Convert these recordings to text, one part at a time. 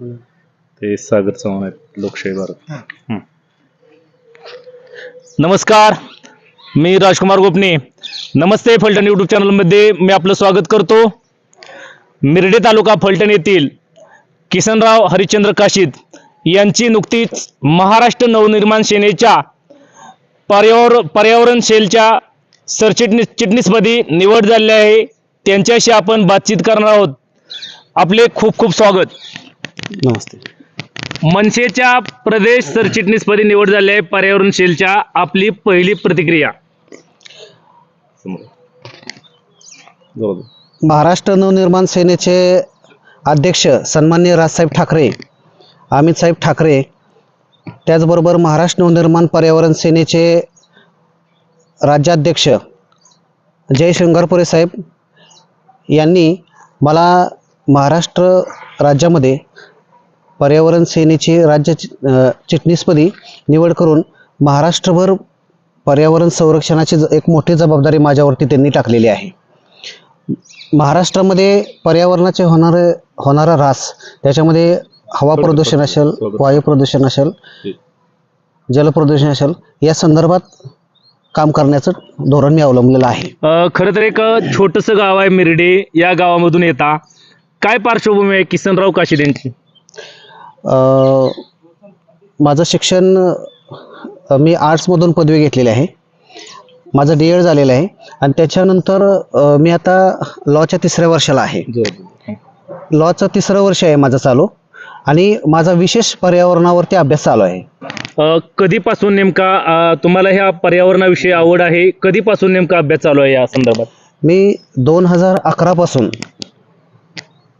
ते सागर चव्हाण आहेत लोकशाही भारत. नमस्कार मी राजकुमार गोपने. नमस्ते फलटण यूट्यूब चॅनलमध्ये मी आपलं स्वागत करतो. मिरडे तालुका फलटण येथील किसनराव हरिश्चंद्र काशीद यांची नुकतीच महाराष्ट्र नवनिर्माण सेनेच्या पर्यावरण पर्यावरण सेलच्या सरचिटणीस चिटणीसपदी निवड झालेली आहे. त्यांच्याशी आपण बातचीत करणार आहोत. आपले खूप खूप स्वागत. नमस्ते. मनसेच्या प्रदेश सरचिटणीसपदी निवड झाली आहे पर्यावरण सेलच्या आपली पहिली प्रतिक्रिया. महाराष्ट्र नवनिर्माण सेनेचे अध्यक्ष सन्माननीय राजसाहेब ठाकरे अमित साहेब ठाकरे त्याचबरोबर महाराष्ट्र नवनिर्माण पर्यावरण सेनेचे राज्याध्यक्ष जय शृंगारपुरे साहेब यांनी मला महाराष्ट्र राज्यामध्ये पर्यावरण सेनेची राज्य चिटणीसपदी निवड करून महाराष्ट्रभर पर्यावरण संरक्षणाची एक मोठी जबाबदारी माझ्यावरती त्यांनी टाकलेली आहे. महाराष्ट्रामध्ये पर्यावरणाचे होणारे होणारा ऱ्हास त्याच्यामध्ये हवा प्रदूषण असेल वायू प्रदूषण असेल जलप्रदूषण असेल या संदर्भात काम करण्याचं धोरण मी अवलंबलेलं आहे. खरं तर एक छोटंसं गाव आहे मिरडे या गावामधून येता. काय पार्श्वभूमी आहे किसनराव काशीद यांची? माझं शिक्षण मी आर्ट्समधून पदवी घेतलेली आहे. माझं डी एड झालेलं आहे. आणि त्याच्यानंतर मी आता लॉच्या तिसऱ्या वर्षाला आहे. लॉचं तिसरं वर्ष आहे माझं चालू. आणि माझा विशेष पर्यावरणावरती अभ्यास चालू आहे. कधीपासून नेमका तुम्हाला ह्या पर्यावरणाविषयी आवड आहे? कधीपासून नेमका अभ्यास चालू आहे या संदर्भात? मी दोन हजार अकरापासून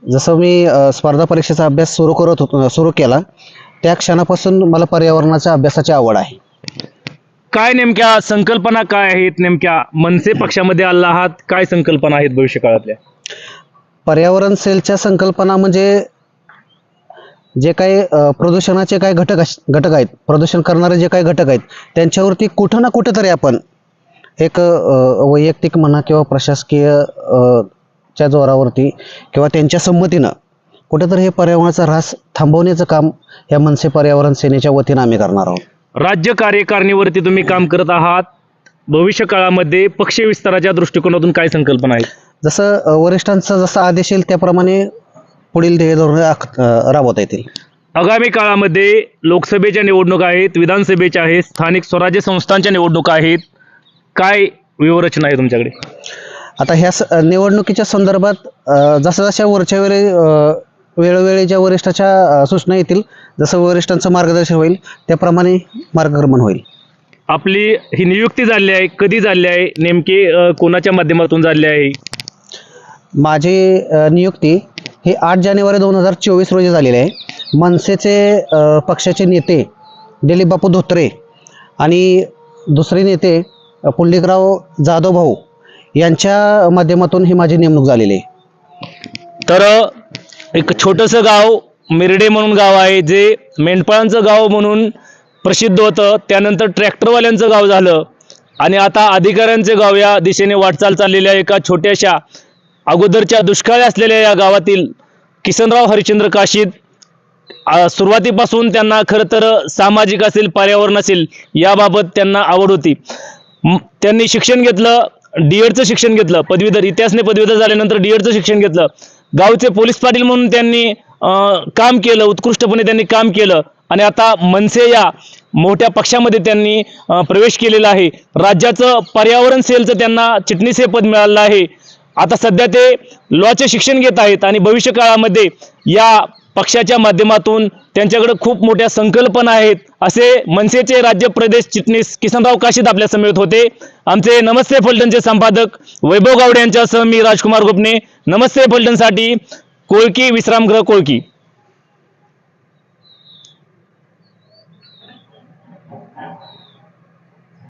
जसं मी स्पर्धा परीक्षेचा अभ्यास सुरू करत होतो सुरू केला त्या क्षणापासून मला पर्यावरणाच्या अभ्यासाची आवड आहे. काय नेमक्या संकल्पना काय आहेत नेमक्या मनसे पक्षामध्ये आला आहात काय संकल्पना आहेत भविष्य काळातल्या पर्यावरण सेलच्या संकल्पना म्हणजे जे काही प्रदूषणाचे काही घटक घटक आहेत प्रदूषण करणारे जे काही घटक आहेत त्यांच्यावरती कुठं ना कुठं तरी आपण एक वैयक्तिक म्हणा किंवा प्रशासकीय च्या जोरावरती किंवा त्यांच्या संमतीनं कुठेतरी हे पर्यावरणाचा ऱ्हास थांबवण्याचं काम या मनसे पर्यावरण सेनेच्या वतीनं आम्ही करणार आहोत. राज्य कार्यकारिणीवरती तुम्ही काम करत आहात. भविष्य काळामध्ये पक्ष विस्ताराच्या दृष्टिकोनातून काय संकल्पना आहेत? जसं वरिष्ठांचा जसा आदेश येईल त्याप्रमाणे पुढील ध्येय धोरणे राबवता येतील. आगामी काळामध्ये लोकसभेच्या निवडणुका आहेत विधानसभेच्या आहेत स्थानिक स्वराज्य संस्थांच्या निवडणुका आहेत. काय व्यूहरचना आहे तुमच्याकडे? आता ह्या स- निवडणुकीच्या संदर्भात जसं जशा वरच्या वेळी वेळोवेळी ज्या वरिष्ठाच्या सूचना येतील जसं वरिष्ठांचं मार्गदर्शन होईल त्याप्रमाणे मार्गक्रमण होईल. आपली ही नियुक्ती झाली आहे कधी झाली आहे नेमकी कोणाच्या माध्यमातून झाली आहे? माझी नियुक्ती ही आठ जानेवारी दोन हजार चोवीस रोजी झालेली आहे. मनसेचे पक्षाचे नेते दिलीप बापू धोत्रे आणि दुसरे नेते अ, पुंडलिकराव जाधव भाऊ यांच्या माध्यमातून ही माझी नेमणूक झालेली आहे. तर एक छोटंसं गाव मिरडे म्हणून गाव आहे जे मेंढपाळांचं गाव म्हणून प्रसिद्ध होतं. त्यानंतर ट्रॅक्टरवाल्यांचं गाव झालं. आणि आता अधिकाऱ्यांचे गाव या दिशेने वाटचाल चाललेल्या एका छोट्याशा अगोदरच्या दुष्काळी असलेल्या या गावातील किसनराव हरिश्चंद्र काशीद. सुरुवातीपासून त्यांना खरं तर सामाजिक असेल पर्यावरण असेल याबाबत त्यांना आवड होती. त्यांनी शिक्षण घेतलं. डीएडचं शिक्षण घेतलं पदवीधर इतिहासने पदवीधर झाल्यानंतर डी एडचं शिक्षण घेतलं. गावचे पोलीस पाटील म्हणून त्यांनी काम केलं उत्कृष्टपणे त्यांनी काम केलं. आणि आता मनसे या मोठ्या पक्षामध्ये त्यांनी प्रवेश केलेला आहे. राज्याचं पर्यावरण सेलचं त्यांना चिटणीस हे पद मिळालं आहे. आता सध्या ते लॉचे शिक्षण घेत आहेत आणि भविष्य काळामध्ये या पक्षाच्या माध्यमातून त्यांच्याकडे खूप मोठ्या संकल्पना आहेत. असे मनसेचे राज्य प्रदेश चिटणीस किसनराव काशीद आपल्या समेत होते. आमचे नमस्ते फलटणचे संपादक वैभव गावडे यांच्यासह मी राजकुमार गुप्ने. नमस्ते फलटणसाठी कोळकी विश्रामगृह कोळकी.